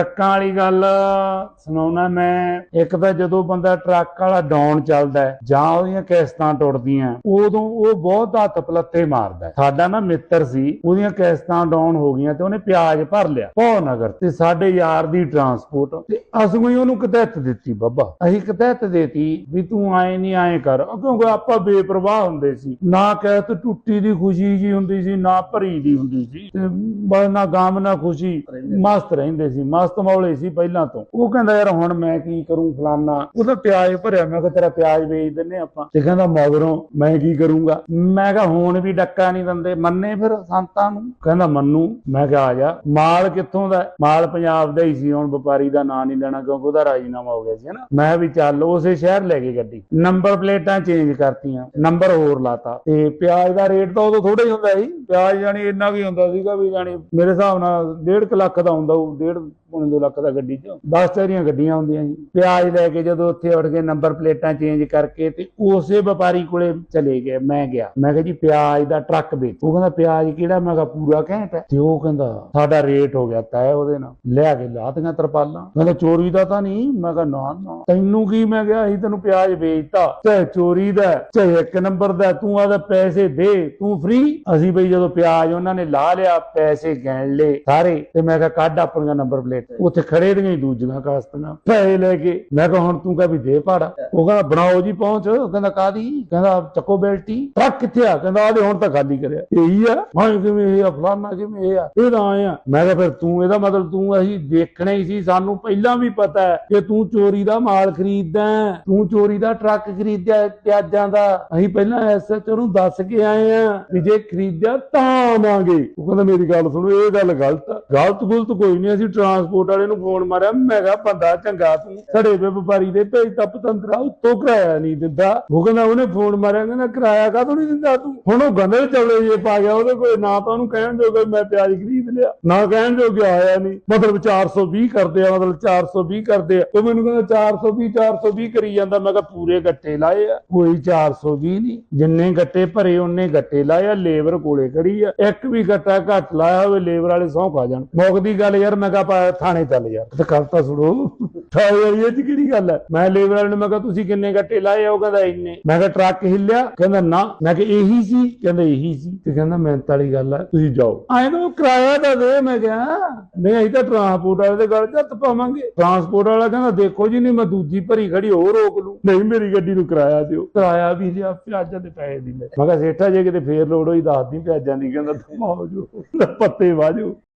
ਟਰੱਕਾਂ ਵਾਲੀ ਗੱਲ ਸੁਣਾਉਣਾ ਮੈਂ। ਇੱਕ ਤਾਂ ਜਦੋਂ ਬੰਦਾ ਟਰੱਕ ਵਾਲਾ ਡਾਊਨ ਚੱਲਦਾ ਹੈ, ਜਾਂ ਉਹਦੀਆਂ ਕਿਸ਼ਤਾਂ ਟੁੱਟਦੀਆਂ ਉਦੋਂ ਉਹ ਬਹੁਤ ਹੱਥ ਪਲੱਤੇ ਮਾਰਦਾ ਸਾਡਾ ਨਾ ਮਿੱਤਰ ਸੀ ਉਹਦੀਆਂ ਕਿਸ਼ਤਾਂ ਡਾਊਨ ਹੋ ਗਈਆਂ ਤੇ ਉਹਨੇ ਪਿਆਜ ਭਰ ਲਿਆ ਭੋ ਨਗਰ ਤੇ ਸਾਡੇ ਯਾਰ ਦੀ ਟਰਾਂਸਪੋਰਟ ਤੇ ਅਸੀਂ ਹੀ ਉਹਨੂੰ ਕਦੈਤ ਦਿੱਤੀ ਬੱਬਾ। ਅਸੀਂ ਕਦੈਤ ਦੇਤੀ ਵੀ ਤੂੰ ਆਏ ਨਹੀਂ ਆਏ ਕਰ। ਕਿਉਂਕਿ ਆਪਾਂ ਬੇਪਰਵਾਹ ਹੁੰਦੇ ਸੀ। ਨਾ ਕਹਿ ਤੇ ਟੁੱਟੀ ਦੀ ਖੁਸ਼ੀ ਜੀ ਹੁੰਦੀ ਸੀ ਨਾ ਭਰੀ ਦੀ ਹੁੰਦੀ ਸੀ। ਤੇ ਬਸ ਨਾ ਗਮ ਨਾ ਖੁਸ਼ੀ ਮਸਤ ਰਹਿੰਦੇ ਸੀ ਮਸਤ ਮੌਲੇ ਸੀ ਪਹਿਲਾਂ ਤੋਂ। ਉਹ ਕਹਿੰਦਾ, ਯਾਰ ਹੁਣ ਮੈਂ ਕੀ ਕਰੂੰ ਫਲਾਨਾ? ਉਹਦਾ ਪਿਆਜ ਭਰਿਆ। ਮੈਂ ਕਿਹਾ, ਤੇਰਾ ਪਿਆਜ ਵੇਚ ਦਿੰਨੇ ਆਪਾਂ। ਤੇ ਕਹਿੰਦਾ, ਮਗਰੋਂ ਮੈਂ ਕੀ ਕਰੂੰਗਾ? ਮੈਂ ਕਿਹਾ, ਹੁਣ ਵੀ ਡੱਕਾ ਨਹੀਂ ਦਿੰਦੇ। ਮੰਨੇ ਫਿਰ ਸੰਤਾਂ ਨੂੰ? ਕਹਿੰਦਾ, ਮੰਨੂ। ਮੈਂ ਕਿਹਾ, ਆ ਜਾ। ਮਾਲ ਕਿੱਥੋਂ ਦਾ? ਮਾਲ ਪੰਜਾਬ ਦਾ ਹੀ ਸੀ। ਹੁਣ ਵਪਾਰੀ ਦਾ ਨਾਂ ਨਹੀਂ ਲੈਣਾ ਕਿਉਂਕਿ ਉਹਦਾ ਰਾਜੀਨਾਮਾ ਹੋ ਗਿਆ ਸੀ, ਹਨਾ? ਮੈਂ ਵੀ ਚੱਲ ਉਸੇ ਸ਼ਹਿਰ ਲੈ ਕੇ ਗੱਡੀ। ਨੰਬਰ ਪਲੇਟਾਂ ਚੇਂਜ ਕਰਤੀਆਂ। ਨੰਬਰ ਹੋਰ ਲਾਤਾ। ਤੇ ਪਿਆਜ਼ ਦਾ ਰੇਟ ਤਾਂ ਉਦੋਂ ਥੋੜਾ ਹੀ ਹੁੰਦਾ ਸੀ। ਪਿਆਜ਼ ਜਾਨੀ ਇੰਨਾ ਵੀ ਹੁੰਦਾ ਸੀਗਾ ਵੀ ਜਾਨੀ ਮੇਰੇ ਹਿਸਾਬ ਨਾਲ 1.5 ਲੱਖ ਦਾ ਹੁੰਦਾ ਉਹ 1.5 ਪੌਣੇ 2 ਲੱਖ ਦਾ ਗੱਡੀ 'ਚ। 10 ਟਾਇਰੀਆਂ ਗੱਡੀਆਂ ਹੁੰਦੀਆਂ ਜੀ। ਪਿਆਜ਼ ਲੈ ਕੇ ਜਦੋਂ ਉੱਥੇ ਉੱਠ ਕੇ ਨੰਬਰ ਪਲੇਟਾਂ ਚੇਂਜ ਕਰਕੇ ਤੇ ਉਸੇ ਵਪਾਰੀ ਕੋਲੇ ਚਲੇ ਗਏ। ਮੈਂ ਗਿਆ। ਮੈਂ ਕਿਹਾ ਜੀ, ਪਿਆਜ਼ ਦਾ ਟਰੱਕ ਵੇਚ। ਉਹ ਕਹਿੰਦਾ, ਪਿਆਜ਼ ਕਿਹੜਾ? ਮੈਂ ਕਿਹਾ, ਪੂਰਾ ਘੈਂਟ ਹੈ। ਤੇ ਉਹ ਕਹਿੰਦਾ, ਸਾਡਾ ਰੇਟ ਹੋ ਗਿਆ ਤੈਅ ਉਹਦੇ ਨਾਲ। ਲਿਆ ਕੇ ਲਾਤੀਆਂ ਤਰਪਾਲਾਂ। ਕਹਿੰਦਾ ਚੋਰੀ ਦਾ ਤਾਂ ਨਹੀਂ। ਮੈਂ ਕਿਹਾ, ਨਾ ਨਾ। ਤੈਨੂੰ ਕੀ ਮੈਂ ਕਿਹਾ, ਅਸੀਂ ਤੈਨੂੰ ਪਿਆਜ਼ ਵੇਚਤਾ। ਚਾਹੇ ਚੋਰੀ ਦਾ ਚਾਹੇ ਇੱਕ ਨੰਬਰ ਦਾ ਤੂੰ ਆਦਾ ਪੈਸੇ ਦੇ, ਤੂੰ ਫ੍ਰੀ ਅਸੀਂ ਬਈ ਜਦੋਂ ਪਿਆਜ਼ ਉਹਨਾਂ ਨੇ ਲਾ ਲਿਆ, ਪੈਸੇ ਗਿਣ ਲਏ ਸਾਰੇ। ਤੇ ਮੈਂ ਕਿਹਾ, ਕੱਢ ਆਪਣੀਆਂ ਨੰਬਰ ਪਲੇਟ। ਉੱਥੇ ਖੜੇ ਦੀਆਂ ਹੀ ਦੂਜੀਆਂ ਕਾਸਤੀਆਂ। ਪੈਸੇ ਲੈ ਕੇ, ਮੈਂ ਕਿਹਾ, ਹੁਣ ਤੂੰ ਕਹ ਵੀ ਦੇ ਭਾੜਾ। ਉਹ ਕਹਿੰਦਾ, ਬਣਾਓ ਜੀ, ਪਹੁੰਚ। ਕਹਿੰਦਾ ਕਾਦੀ ਕਹਿੰਦਾ, ਚੱਕੋ ਬੈਲਟੀ, ਟਰੱਕ ਕਿੱਥੇ ਆ? ਕਹਿੰਦਾ ਆਲੇ ਹੁਣ ਤਾਂ ਖਾਲੀ ਕਰਿਆ। ਇਹੀ ਆ। ਮੈਂ ਕਿਵੇਂ ਇਹ ਆ? ਫਲਾਨਾ ਕਿਵੇਂ ਇਹ ਆ? ਇਹ ਤਾਂ ਆਏ ਮੈਂ ਕਿਹਾ, ਫਿਰ ਤੂੰ, ਇਹਦਾ ਮਤਲਬ ਤੂੰ ਅਸੀਂ ਦੇਖਣਾ ਹੀ ਸੀ, ਸਾਨੂੰ ਪਹਿਲਾਂ ਵੀ ਪਤਾ ਹੈ ਕਿ ਤੂੰ ਚੋਰੀ ਦਾ ਮਾਲ ਖਰੀਦਦਾ ਤੂੰ ਚੋਰੀ ਦਾ ਟਰੱਕ ਖਰੀਦਿਆ, ਪਿਆਜ਼ਾਂ ਦਾ। ਅਸੀਂ ਪਹਿਲਾਂ ਐਸਐਚਓ ਨੂੰ ਦੱਸ ਕੇ ਆਏ ਆ ਵੀ ਜੇ ਖਰੀਦਿਆ ਤਾਂ ਆਵਾਂਗੇ। ਉਹ ਕਹਿੰਦਾ, ਮੇਰੀ ਗੱਲ ਸੁਣੋ, ਇਹ ਗੱਲ ਗਲਤ ਆ। ਗਲਤ ਗੁਲਤ ਕੋਈ ਨਹੀਂ, ਅਸੀਂ ਟਰਾਂਸਪੋਰਟ ਵਾਲੇ ਨੂੰ ਫੋਨ ਮਾਰਿਆ, ਮੈਂ ਕਿਹਾ ਬੰਦਾ ਚੰਗਾ ਤੂੰ ਸੜੇ ਵੇ ਵਪਾਰੀ ਦੇ ਭੇਜ ਤਾਂ ਪਤੰਦਰਾ, ਉੱਤੋਂ ਕਿਰਾਇਆ ਨਹੀਂ ਦਿੰਦਾ। ਉਹ ਕਹਿੰਦਾ, ਉਹਨੇ ਫੋਨ ਮਾਰਿਆ, ਕਹਿੰਦਾ, ਕਿਰਾਇਆ ਕਾਹਤੋਂ ਨਹੀਂ ਦਿੰਦਾ ਤੂੰ? ਹੁਣ ਉਹ ਗੰਦੇ ਚਵਲੇ ਜੇ ਪਾ ਗਿਆ, ਉਹਦੇ ਕੋਲ ਨਾ ਤਾਂ ਉਹਨੂੰ ਕਹਿਣ ਜੋਗਾ, ਮੈਂ ਪਿਆਜ਼ ਖਰੀਦ ਲਿਆ। ਨਾ ਕਹਿਣ ਜੋਗਾ, ਆਇਆ ਨਹੀਂ। ਮਤਲਬ 420 ਕਰਦੇ ਆ, ਮਤਲਬ 420 ਕਰਦੇ ਆ। ਉਹ ਮੈਨੂੰ ਕਹਿੰਦਾ 420 420 ਕਰੀ ਜਾਂਦਾ। ਮੈਂ ਕਿਹਾ, ਪੂਰੇ ਗੱਟੇ ਲਾਏ ਆ। ਕੋਈ 420 ਨਹੀਂ। ਜਿੰਨੇ ਗੱਟੇ ਭਰੇ, ਉਹਨੇ ਗੱਟੇ ਲਾਏ ਆ, ਲੇਬਰ ਕੋਲੇ ਖੜੀ ਆ। ਇੱਕ ਵੀ ਗੱਟਾ ਘੱਟ ਲਾਇਆ ਹੋਵੇ, ਲੇਬਰ ਵਾਲੇ ਸੌਂ ਖਾ ਜਾਣ। ਮੁੱਕਦੀ ਗੱਲ ਯਾਰ, ਮੈਂ ਕਿਹਾ ਥਾਣੇ ਚੱਲ ਯਾਰ ਤੇ ਗੱਲ ਸੁਣੋ। ਥਾਣੇ ਵਾਲੀ ਇਹ 'ਚ ਕਿਹੜੀ ਗੱਲ ਹੈ? ਮੈਂ ਲੇਬਰ ਵਾਲੇ ਨੂੰ, ਮੈਂ ਕਿਹਾ ਤੁਸੀਂ ਕਿੰਨੇ ਗੱਟੇ ਲਾਏ ਆ? ਉਹ ਕਹਿੰਦਾ ਇੰਨੇ। ਮੈਂ ਕਿਹਾ ਟਰੱਕ ਹਿੱਲਿਆ, ਕਹਿੰਦਾ ਨਾ। ਮੈਂ ਕਿਹਾ ਇਹੀ ਸੀ? ਕਹਿੰਦਾ ਇਹੀ ਸੀ। ਤੇ ਕਹਿੰਦਾ ਮਿਹਨਤ ਵਾਲੀ ਗੱਲ ਹੈ ਤੁਸੀਂ ਜਾਓ। ਆਏ ਤਾਂ ਕਿਰਾਇਆ ਤਾਂ ਦੇ, ਮੈਂ ਕਿਹਾ। ਨਹੀਂ, ਅਸੀਂ ਤਾਂ ਟਰਾਂਸਪੋਰਟ ਵਾਲੇ ਦੇ ਗੱਲ 'ਚ ਪਾਵਾਂਗੇ। ਟਰਾਂਸਪੋਰਟ ਵਾਲਾ ਕਹਿੰਦਾ, ਦੇਖੋ ਜੀ, ਨਹੀਂ, ਮੈਂ ਦੂਜੀ ਭਰੀ ਖੜੀ, ਹੋਰ ਰੋਕ ਲੂ ਨਹੀਂ, ਮੇਰੀ ਗੱਡੀ ਨੂੰ ਕਿਰਾਇਆ ਦਿਓ। ਕਿਰਾਇਆ ਵੀ ਲਿਆ ਪਿਆਜ਼ਾਂ ਦੇ ਪੈਸੇ ਦੀ ਲੈ ਮੈਂ ਕਿਹਾ, ਸੇਠਾ, ਜੇ ਕਿਤੇ ਫੇਰ ਲੋੜ ਹੋਈ, ਦੱਸ ਦੀ ਪਿਆਜ਼ਾਂ ਦੀ ਕਹਿੰਦਾ ਤੁਮ ਆਓ ਜੋ। ਪੱਤੇ ਵਾਜੋ।